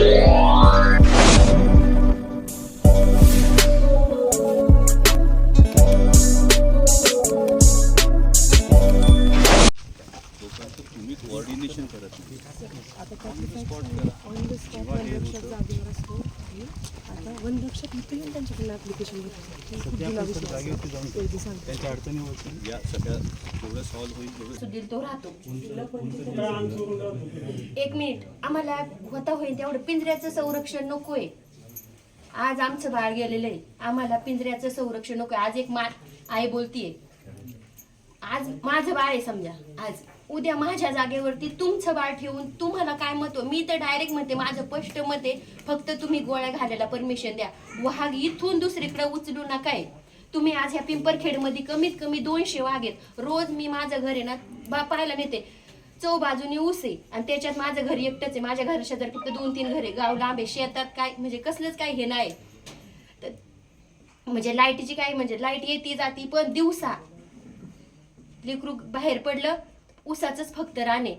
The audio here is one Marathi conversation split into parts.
Yeah. होईल तेवढं सुधीर तो राहतो. एक मिनिट आम्हाला होता होईल तेवढं. पिंजऱ्याचं संरक्षण नकोय. आज आमचं बाळ गेलेलं आहे. आम्हाला पिंजऱ्याचं संरक्षण नकोय. आज एक मा आई बोलतीये. आज माझं बाळ आहे समजा. आज. उद्या माझ्या जागेवरती तुमचं बाळ ठेवून तुम्हाला काय मत मी तर डायरेक्ट म्हणते माझं स्पष्ट मते फक्त तुम्ही गोळ्या घालायला परमिशन द्या. वाघ इथून दुसरीकडे उचलू नका तुम्ही आज ह्या पिंपरखेडमध्ये कमीत कमी दोनशे वाघ आहेत. रोज मी माझं घर आहे ना बा पाहायला नेते. चौ बाजूनी ऊस आहे आणि त्याच्यात माझं घर एकटंच आहे. माझ्या घरा शेजारी फक्त दोन तीन घरे गाव लांब आहे शेतात काय म्हणजे कसलंच काय हे नाही. तर म्हणजे लाईटीची काय म्हणजे लाइट येते जाती पण दिवसा लेकरू बाहेर पडलं उसाच फक्त राणे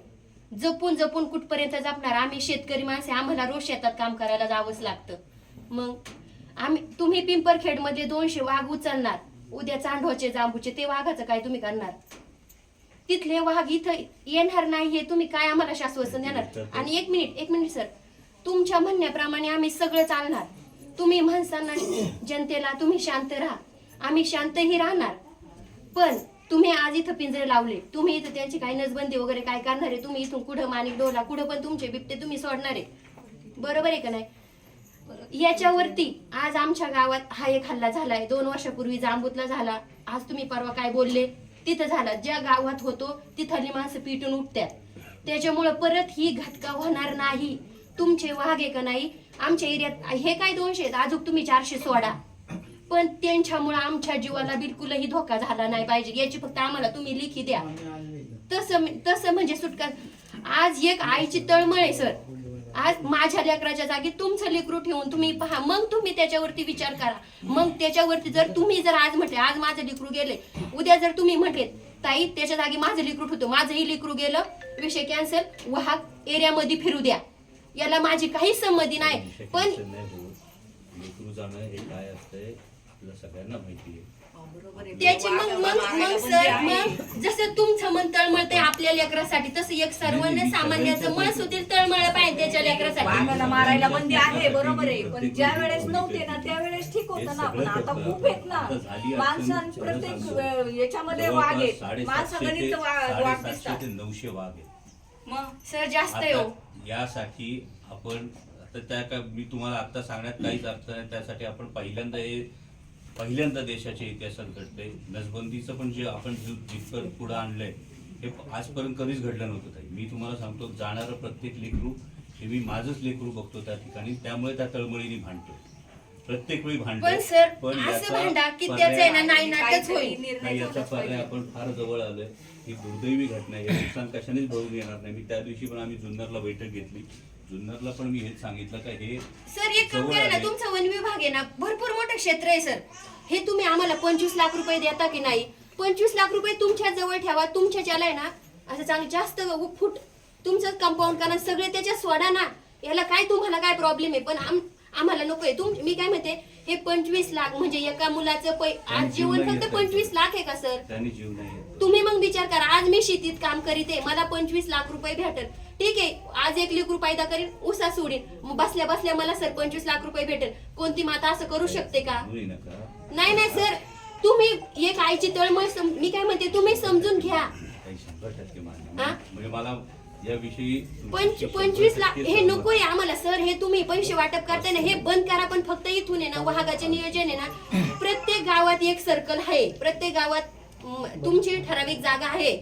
जपून जपून कुठपर्यंत जपणार? आम्ही शेतकरी माणसे आम्हाला रोज शेतात काम करायला जावंच लागतं. मग आम्ही तुम्ही पिंपरखेडमध्ये दोनशे वाघ उचलणार. उद्या चांडोचे जांबूचे ते वाघाचं काय तुम्ही करणार? तिथले वाघ इथं येणार नाही हे तुम्ही काय आम्हाला शाश्वसन देणार? आणि एक मिनिट एक मिनिट सर. तुमच्या म्हणण्याप्रमाणे आम्ही सगळं चालणार. तुम्ही म्हणसाना जनतेला तुम्ही शांत राहा. आम्ही शांतही राहणार. पण तुम्ही आज इथं पिंजरे लावले. तुम्ही इथं त्यांची काही नसबंदी वगैरे काय करणार. आहे तुम्ही इथून कुठं माणिक डोला कुठं पण तुमचे बिबटे तुम्ही सोडणार. आहे बरोबर आहे का नाही? याच्यावरती आज आमच्या गावात हा एक हल्ला झालाय. दोन वर्षापूर्वी जांबूतला झाला. आज तुम्ही परवा काय बोलले? तिथं झाला. ज्या गावात होतो तिथली माणसं पिटून उठतात त्याच्यामुळं परत ही घटका होणार नाही. तुमचे वाघ आहे का नाही? आमच्या एरियात हे काय दोनशे आहेत? अजून तुम्ही चारशे सोडा. पण त्यांच्यामुळं आमच्या जीवाला बिलकुलही धोका झाला नाही पाहिजे. याची फक्त आम्हाला तुम्ही लिखी द्या. तसं तसं म्हणजे सुटका आज एक आईची तळमळ आहे सर. आज माझ्या लेकराच्या जागी तुमचं लेकरू ठेवून तुम्ही पहा. मग तुम्ही त्याच्यावरती विचार करा. मग त्याच्यावरती जर तुम्ही जर आज म्हटले आज माझं लेकरू गेले उद्या जर तुम्ही म्हटले ताई त्याच्या जागी माझं लेकरू ठेवतो. माझंही लेकरू गेलं. विषय कॅन्सल वाहक एरियामध्ये फिरू द्या. याला माझी काही संमती नाही. पण हे आपल्या सगळ्यांना माहिती आहे. त्याची मग मग मग सर मग जसं तुमचं मन तळमळते आपल्या लेकरासाठी तसं एक सर्वांना सामान्याचं मन सुधीर तळमळ पाहिजे त्याच्या लेकरासाठी. वाघाला मारायला बंदी आहे बरोबर आहे. पण ज्या वेळेस नव्हते ना त्यावेळेस ठीक होतं ना पण आता खूप आहेत ना. माणसां प्रत्येक वे- याच्यामध्ये वाघ आहेत. माणसागणित वाघ वाघ साडेसातशे दिसतात. ते नऊशे वाघ आहेत. मग सर जास्त आहे हो. आता यासाठी आपण आता त्या काय मी तुम्हाला आता सांगण्यात काहीच अर्थ नाही त्यासाठी आपण पहिल्यांदा हे पहिल्यांदा देशाच्या इतिहासात घडतंय नसबंदीचं पण जे आपण जे जितकं पुढं आणलंय हे आजपर्यंत कधीच घडलं नव्हतं ताई. मी तुम्हाला सांगतो जाणारं प्रत्येक लेकरू हे मी माझंच लेकरू बघतो त्या ठिकाणी त्यामुळे त्या तळमळीने भांडतो प्रत्येक वेळी भांडतो पण सर पण असं याचा भांडा की पर्याय- त्याचं आहे ना नाही. नाटच काहीतरी होईल. नाही निर्णय याचा पर्याय. आपण फार जवळ आलोय. ही दुर्दैवी घटना आहे. हे नुकसान कशानेच भरून येणार नाही. मी त्या दिवशी पण आम्ही जुन्नरला बैठक घेतली. जुन्नरला पण मी हेच सांगितलं का हे सर एक काम करा ना. तुमचं वन विभाग आहे ना भरपूर मोठं क्षेत्र आहे सर. हे तुम्ही आम्हाला पंचवीस लाख रुपये देता की नाही? पंचवीस लाख रुपये तुमच्या जवळ ठेवा तुमच्या ज्याला आहे ना असं चांगलं जास्त फूट तुमचं कंपाऊंड करा सगळे त्याच्यात सोडा ना. याला काय तुम्हाला काय प्रॉब्लेम आहे? पण आम- आम्हाला नकोय तुम मी काय म्हणते हे पंचवीस लाख म्हणजे एका मुलाचं पै आज जीव जीवन फक्त. पंचवीस लाख आहे का सर? त्यांनी जीव नाही घेतला. तुम्ही मग विचार करा आज मी शेतीत काम करीते मला पंचवीस लाख रुपये भेटल. ठीक आहे आज एक लेकरू फायदा करीन उसा सोडीन बसल्या बसल्या मला सर पंचवीस लाख रुपये भेटेल. कोणती माता असं करू शकते का? नका नाही नाही सर. तुम्ही एक आईची तळमळ मी काय म्हणते तुम्ही समजून घ्या? म्हणजे मला पंचवीस लाख हे सहमत. नकोय आम्हाला सर. हे तुम्ही पैसे वाटप करताय ना हे बंद करा पण फक्त इथून आहे ना वाहगाचे नियोजन आहे ना. प्रत्येक गावात एक सर्कल आहे. प्रत्येक गावात तुमची ठराविक जागा आहे.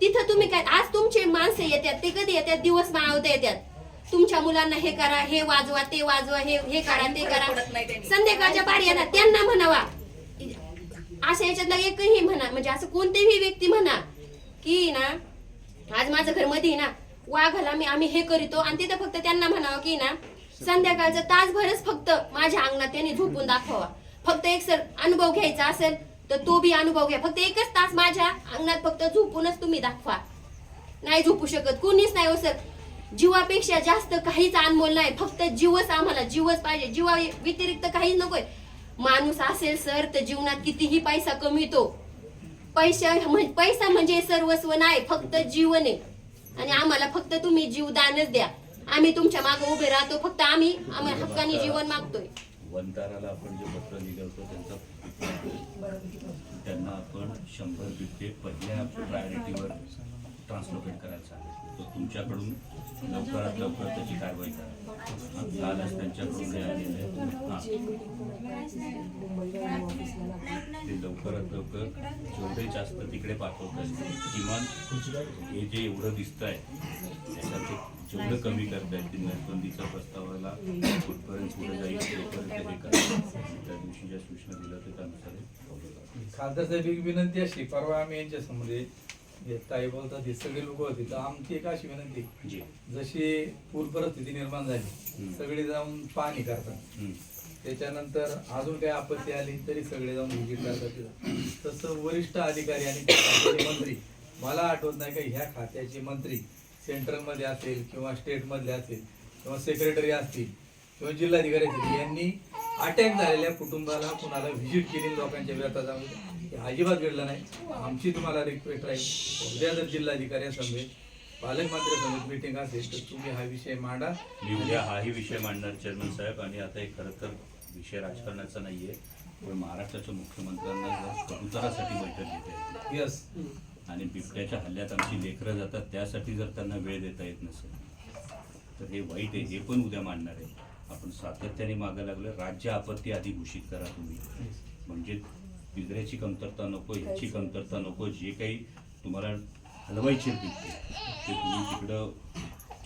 तिथं तुम्ही काय आज तुमचे माणसं येतात ते कधी येतात? दिवस माळवता येतात. तुमच्या मुलांना हे करा हे वाजवा ते वाजवा हे हे करा ते करा. संध्याकाळच्या पारी येणार त्यांना म्हणावा. असं याच्यातला एकही म्हणा म्हणजे असं कोणतीही व्यक्ती म्हणा की ना आज माझं घरमध्ये ना वाघाला मी आम्ही हे करीतो आणि तिथं फक्त त्यांना म्हणावं की ना संध्याकाळचं तासभरच फक्त माझ्या अंगणात त्यांनी झोपून दाखवा फक्त एक सर अनुभव घ्यायचा असेल तर तो बी अनुभव घ्या. फक्त एकच तास माझ्या अंगणात फक्त झोपूनच तुम्ही दाखवा. नाही झोपू शकत. कोणीच नाही हो सर जीवापेक्षा जास्त काहीच अनमोल नाही. फक्त जीवच आम्हाला जीवच पाहिजे. जीवा व्यतिरिक्त काहीच नकोय. माणूस असेल सर तर जीवनात कितीही पैसा कमीतो पैसा पैसा म्हणजे सर्वस्व नाही फक्त जीवन. आहे आणि आम्हाला फक्त तुम्ही जीवदानच द्या. आम्ही तुमच्या मागे उभे राहतो. फक्त आम्ही आम्ही हक्काने जीवन मागतोय. वंताराला आपण जे पत्र निघतो त्यांचा त्यांना आपण शंभर बिबटे पहिल्या प्रायोरिटीवर ट्रान्सलोकेट करायला सांगितलं तर तुमच्याकडून लवकरात लवकर त्याची कारवाई करा. कालच त्यांच्याकडून हे आलेलं आहे. ते लवकरात लवकर जेवढे जास्त तिकडे पाठवत असते किमान हे जे एवढं दिसत आहे त्याच्यात ते जेवढं कमी करता येईल ते नसबंदीच्या प्रस्तावाला कुठपर्यंत पुढे जाईल तोपर्यंत हे करा त्या दिवशी ज्या सूचना दिल्या होत्या त्यानुसार. खासदार साहेब एक विनंती अशी परवा आम्ही यांच्या समोर ताई बोलतात हे सगळे लोक होते तर आमची एक अशी विनंती जी जशी पूर परिस्थिती निर्माण झाली. सगळे जाऊन पाहणी करतात. त्याच्यानंतर अजून काही आपत्ती आली तरी सगळे जाऊन व्हिजिट करतात. तसं वरिष्ठ अधिकारी आणि मंत्री मला आठवत नाही का ह्या खात्याचे मंत्री सेंट्रलमध्ये असेल किंवा स्टेट मधले असेल किंवा सेक्रेटरी असतील किंवा जिल्हाधिकारी असतील यांनी अटॅक झालेल्या कुटुंबाला कुणाला व्हिजिट केली लोकांच्या हे अजिबात घडलं नाही. आमची तुम्हाला रिक्वेस्ट राहील उद्या जर जिल्हाधिकारी समेत पालकमंत्री समेत मिटिंग असेल तर तुम्ही हा विषय मांडा. मी उद्या हाही विषय मांडणार चेअरमन साहेब. आणि आता एक खरं तर विषय राजकारणाचा नाहीये. पण महाराष्ट्राच्या मुख्यमंत्र्यांना जर कबुतरासाठी बैठक घेते यस आणि बिबट्याच्या हल्ल्यात आमची लेकरं जातात त्यासाठी जर त्यांना वेळ देता येत नसेल तर हे वाईट आहे हे पण उद्या मांडणार आहे. आपण सातत्याने मागं लागलं राज्य आपत्ती आधी घोषित करा तुम्ही. म्हणजे पिंजऱ्याची कमतरता नको ह्याची कमतरता नको जे काही तुम्हाला हलवायचे बिबटे ते तुम्ही तिकडं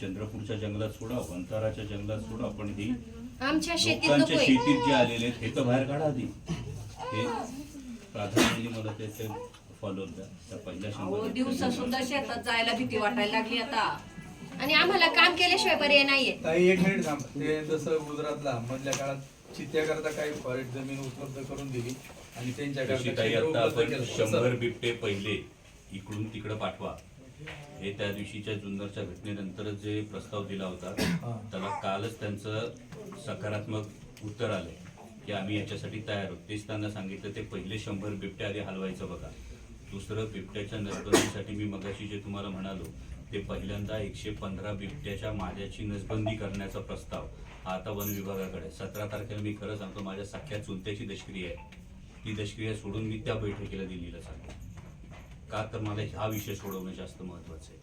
चंद्रपूरच्या जंगलात सोडा वंताराच्या जंगलात सोडा पण ही आमच्या लोकांच्या शेतीत जे आलेले आहेत हे तर बाहेर काढा आधी. हे प्राधान्याने मला त्याचे फॉलो द्या. त्या पहिल्या अहो शंभर दिवसा सुद्धा शेतात जायला भीती वाटायला लागली आता. आणि आम्हाला काम केल्याशिवाय पर्याय नाहीये. ताई एक मिनिट थांब. ते जसं गुजरातला मधल्या काळात चित्त्याकरता काही फॉरेस्ट जमीन उपलब्ध करून दिली आणि तशी ताई केंद्र आता उपलब्ध आपण केलं. शंभर बिबटे पहिले इकडून तिकडं पाठवा. हे त्या दिवशीच्या जुन्नरच्या घटनेनंतरच जे प्रस्ताव दिला होता. त्याला कालच त्यांचं सकारात्मक उत्तर आलंय की आम्ही याच्यासाठी तयार आहोत. तेच त्यांना सांगितलं ते पहिले शंभर बिबटे आधी हलवायचं बघा. दुसरं बिबट्याच्या नसबंदीसाठी मी मगाशी जे तुम्हाला म्हणालो ते पहिल्यांदा एकशे पंधरा बिबट्याच्या माझ्याची नसबंदी करण्याचा प्रस्ताव हा आता वन विभागाकडे सतरा तारखेला मी खरं सांगतो माझ्या सख्या चुलत्याची दशक्रिया आहे. ती दशक्रिया सोडून मी त्या बैठकीला दिल्लीला सांगतो का तर मला हा विषय सोडवणं जास्त महत्वाचं आहे.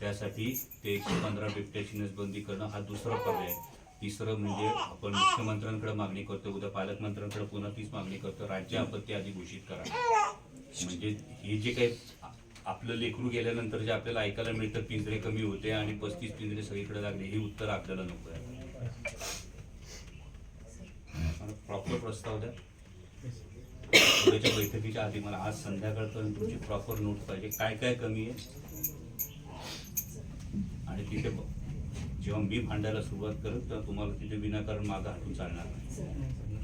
त्यासाठी ते एकशे पंधरा बिबट्याची नसबंदी करणं हा दुसरा पर्याय आहे. तिसरं म्हणजे आपण मुख्यमंत्र्यांकडे मागणी करतो उद्या पालकमंत्र्यांकडे पुन्हा तीच मागणी करतो राज्य आपत्ती आधी घोषित करा. म्हणजे हे जे काही आपलं लेकरू गेल्यानंतर जे आपल्याला ऐकायला मिळतं पिंजरे कमी होते आणि पस्तीस पिंजरे सगळीकडे लागले हे उत्तर आपल्याला नको आहे. प्रॉपर प्रस्ताव द्या. उद्याच्या बैठकीच्या आधी मला आज संध्याकाळपर्यंत तुमची प्रॉपर नोट पाहिजे. काय काय कमी आहे? आणि तिथे जेव्हा मी भांडायला सुरुवात करत तेव्हा तुम्हाला तिथे विनाकारण मागं हटून चालणार नाही.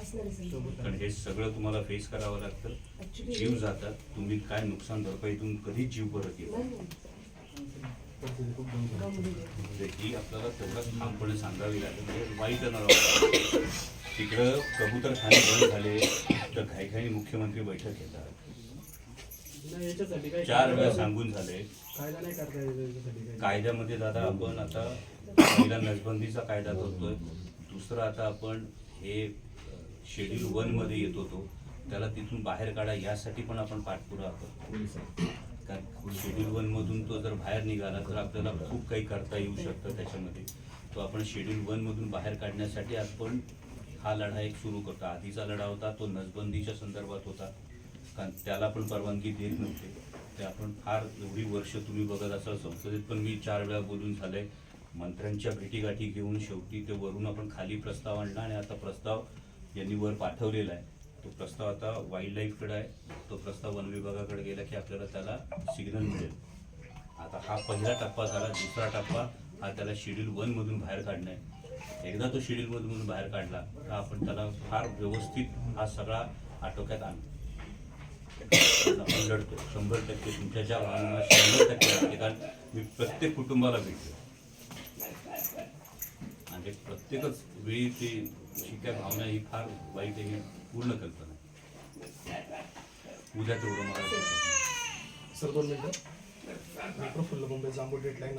हे सगळं तुम्हाला फेस करावं लागतं. जीव जातात. तुम्ही काय नुकसान भरपाईतून कधीच जीव परत येत नाही. म्हणजे ही आपल्याला तेवढं ठामपणे सांगावी लागेल. म्हणजे वाईट अनुभव तिकडं कबूतर खाणे बंद झाले तर घाईघाई मुख्यमंत्री बैठक घेतात. चार वेळा सांगून झाले. कायद्यामध्ये दादा आपण आता पहिला नसबंदीचा कायदा करतोय. दुसरं आता आपण हे शेड्यूल वनमध्ये येत होतो. त्याला तिथून बाहेर काढा यासाठी पण आपण पाठपुरावा करतो. कारण शेड्यूल वन मधून तो जर बाहेर निघाला तर आपल्याला खूप काही करता येऊ शकतं त्याच्यामध्ये. तो आपण शेड्यूल वन मधून बाहेर काढण्यासाठी आपण हा लढा एक सुरू करतो. आधीचा लढा होता तो नसबंदीच्या संदर्भात होता. कारण त्याला पण परवानगी देत नव्हते. ते आपण फार एवढी वर्ष तुम्ही बघत असाल संसदेत पण मी चार वेळा बोलून झालंय. मंत्र्यांच्या भेटीगाठी घेऊन शेवटी ते वरून आपण खाली प्रस्ताव आणला आणि आता प्रस्ताव यांनी वर पाठवलेला आहे. तो प्रस्ताव आता वाईल्ड लाईफकडे आहे. तो प्रस्ताव वन विभागाकडे गेला की आपल्याला त्याला सिग्नल मिळेल. आता हा पहिला टप्पा झाला दुसरा टप्पा हा त्याला शेड्यूल वनमधून बाहेर काढणं आहे. एकदा तो शेड्यूल मधून बाहेर काढला तर आपण त्याला फार व्यवस्थित हा सगळा आटोक्यात आणतो आपण लढतो शंभर टक्के तुमच्या ज्या वाहनांना शंभर टक्के लागते कारण मी प्रत्येक कुटुंबाला भेटतो आणि म्हणजे प्रत्येकच वेळी ते शिक्या भावना ही फार वाईट आहे पूर्ण कल्पना उद्या तेवढं मला सर दोन मिनिटं. मी प्रफुल्ल मुंबई जांबू डेडलाईन